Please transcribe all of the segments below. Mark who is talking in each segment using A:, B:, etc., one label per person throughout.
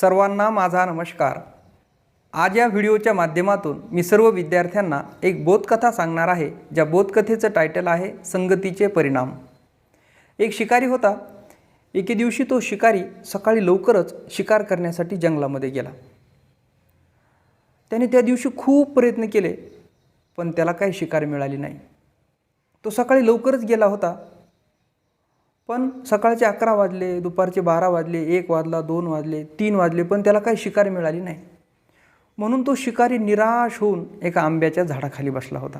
A: सर्वांना माझा नमस्कार. आज या व्हिडिओच्या माध्यमातून मी सर्व विद्यार्थ्यांना एक बोधकथा सांगणार आहे ज्या बोधकथेचं टायटल आहे संगतीचे परिणाम. एक शिकारी होता. एके दिवशी तो शिकारी सकाळी लवकरच शिकार करण्यासाठी जंगलामध्ये गेला. त्याने त्या दिवशी खूप प्रयत्न केले पण त्याला काही शिकार मिळाली नाही. तो सकाळी लवकरच गेला होता. पण सकाळचे अकरा वाजले दुपारचे बारा वाजले एक वाजला दोन वाजले तीन वाजले पण त्याला काही शिकार मिळाली नाही. म्हणून तो शिकारी निराश होऊन एका आंब्याच्या झाडाखाली बसला होता.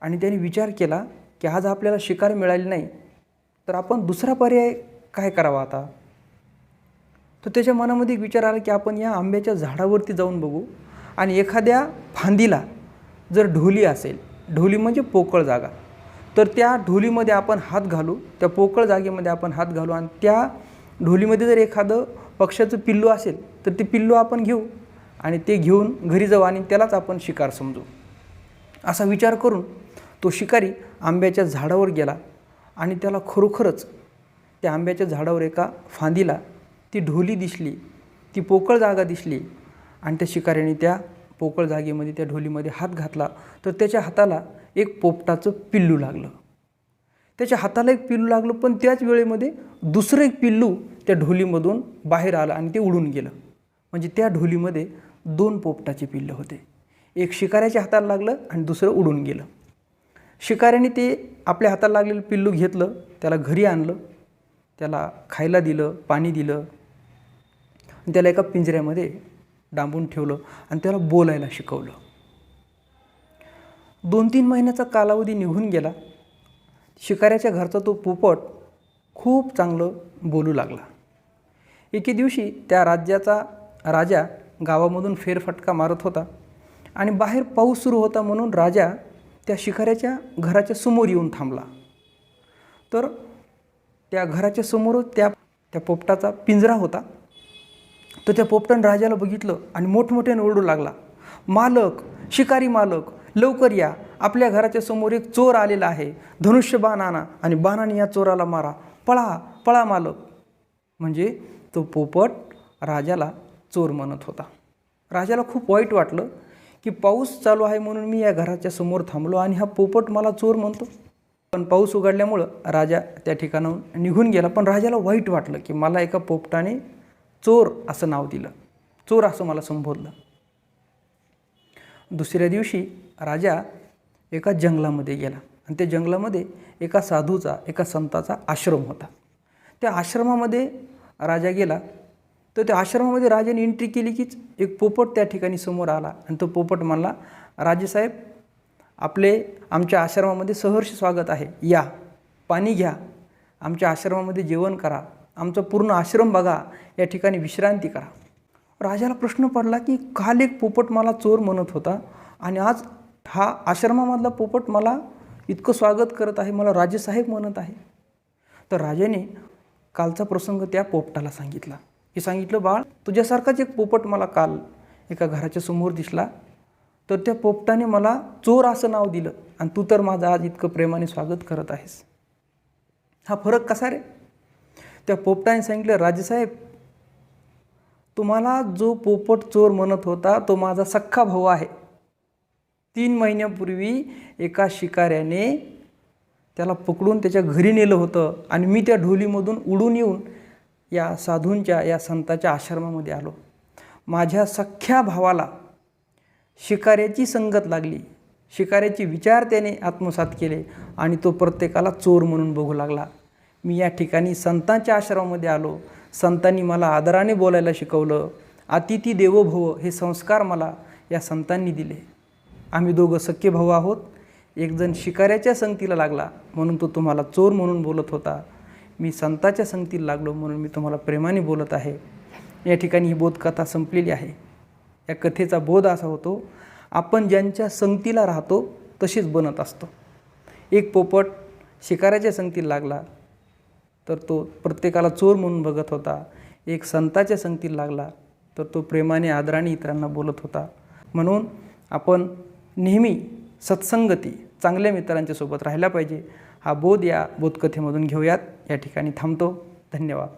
A: आणि त्याने विचार केला की आज आपल्याला शिकार मिळाली नाही तर आपण दुसरा पर्याय काय करावा आता? तर त्याच्या मनामध्ये एक विचार आला की आपण या आंब्याच्या झाडावरती जाऊन बघू आणि एखाद्या फांदीला जर ढोली असेल ढोली म्हणजे पोकळ जागा. तर त्या ढोलीमध्ये आपण हात घालू त्या पोकळ जागेमध्ये आपण हात घालू आणि त्या ढोलीमध्ये जर एखादं पक्ष्याचं पिल्लू असेल तर ते पिल्लू आपण घेऊ आणि ते घेऊन घरी जाऊ आणि त्यालाच आपण शिकार समजू. असा विचार करून तो शिकारी आंब्याच्या झाडावर गेला आणि त्याला खरोखरच त्या आंब्याच्या झाडावर एका फांदीला ती ढोली दिसली ती पोकळ जागा दिसली आणि त्या शिकाऱ्याने त्या पोकळ जागेमध्ये त्या ढोलीमध्ये हात घातला. तर त्याच्या हाताला एक पोपटाचं पिल्लू लागलं. त्याच्या हाताला एक पिल्लू लागलं पण त्याच वेळेमध्ये दुसरं एक पिल्लू त्या ढोलीमधून बाहेर आलं आणि ते उडून गेलं. म्हणजे त्या ढोलीमध्ये दोन पोपटाचे पिल्लं होते. एक शिकाऱ्याच्या हाताला लागलं आणि दुसरं उडून गेलं. शिकाऱ्याने ते आपल्या हाताला लागलेलं पिल्लू घेतलं त्याला घरी आणलं त्याला खायला दिलं पाणी दिलं आणि त्याला एका पिंजऱ्यामध्ये डांबून ठेवलं आणि त्याला बोलायला शिकवलं. दोन तीन महिन्याचा कालावधी निघून गेला. शिकाऱ्याच्या घरचा तो पोपट खूप चांगलं बोलू लागला. एके दिवशी त्या राज्याचा राजा गावामधून फेरफटका मारत होता आणि बाहेर पाऊस सुरू होता म्हणून राजा त्या शिकाऱ्याच्या घराच्या समोर येऊन थांबला. तर त्या घराच्या समोर त्या त्या पोपटाचा पिंजरा होता. तर त्या पोपटानं राजाला बघितलं आणि मोठमोठ्याने ओरडू लागला. मालक शिकारी मालक लवकर या. आपल्या घराच्या समोर एक चोर आलेला आहे. धनुष्य बाण आणा आणि बाणाने या चोराला मारा. पळा पळा मालक. म्हणजे तो पोपट राजाला चोर म्हणत होता. राजाला खूप वाईट वाटलं की पाऊस चालू आहे म्हणून मी या घराच्या समोर थांबलो आणि हा पोपट मला चोर म्हणतो. पण पाऊस उघडल्यामुळं राजा त्या ठिकाणाहून निघून गेला. पण राजाला वाईट वाटलं की मला एका पोपटाने चोर असं नाव दिलं. चोर असं मला संबोधलं. दुसऱ्या दिवशी राजा एका जंगलामध्ये गेला. आणि त्या जंगलामध्ये एका साधूचा एका संताचा आश्रम होता. त्या आश्रमामध्ये राजा गेला. तर त्या आश्रमामध्ये राजाने एंट्री केली कीच एक पोपट त्या ठिकाणी समोर आला. आणि तो पोपट म्हणला राजेसाहेब आपले आमच्या आश्रमामध्ये सहर्ष स्वागत आहे. या पाणी घ्या. आमच्या आश्रमामध्ये जेवण करा. आमचा पूर्ण आश्रम बघा. या ठिकाणी विश्रांती करा. राजाला प्रश्न पडला की काल एक पोपट मला चोर म्हणत होता आणि आज हा आश्रमामधला पोपट मला इतकं स्वागत करत आहे मला राजेसाहेब म्हणत आहे. तर राजाने कालचा प्रसंग त्या पोपटाला सांगितला. की सांगितलं बाळ तुझ्यासारखाच एक पोपट मला काल एका घराच्या समोर दिसला. तर त्या पोपटाने मला चोर असं नाव दिलं आणि तू तर माझं आज इतकं प्रेमाने स्वागत करत आहेस. हा फरक कसा रे? त्या पोपटाने सांगितलं राजेसाहेब तुम्हाला जो पोपट चोर म्हणत होता तो माझा सख्खा भाऊ आहे. तीन महिन्यापूर्वी एका शिकाऱ्याने त्याला पकडून त्याच्या घरी नेलं होतं. आणि मी त्या ढोलीमधून उडून येऊन या साधूंच्या या संताच्या आश्रमामध्ये आलो. माझ्या सख्ख्या भावाला शिकाऱ्याची संगत लागली. शिकाऱ्याचे विचार त्याने आत्मसात केले आणि तो प्रत्येकाला चोर म्हणून बघू लागला. मी या ठिकाणी संतांच्या आश्रमामध्ये आलो. संतांनी मला आदराने बोलायला शिकवलं. अतिथी देवोभव हे संस्कार मला या संतांनी दिले. आम्ही दोघं सख्खे भाऊ आहोत. एकजण शिकाऱ्याच्या संगतीला लागला म्हणून तो तुम्हाला चोर म्हणून बोलत होता. मी संताच्या संगतीला लागलो म्हणून मी तुम्हाला प्रेमाने बोलत आहे. या ठिकाणी ही बोधकथा संपलेली आहे. या कथेचा बोध असा होतो आपण ज्यांच्या संगतीला राहतो तशीच बनत असतो. एक पोपट शिकाऱ्याच्या संगतीला लागला तर तो प्रत्येकाला चोर म्हणून बघत होता. एक संताच्या संगतीला लागला तर तो प्रेमाने आदराने इतरांना बोलत होता. म्हणून आपण नेहमी सत्संगती चांगल्या मित्रांच्या सोबत राहायला पाहिजे. हा बोध या बोधकथेमधून घेऊयात. या ठिकाणी थांबतो. धन्यवाद.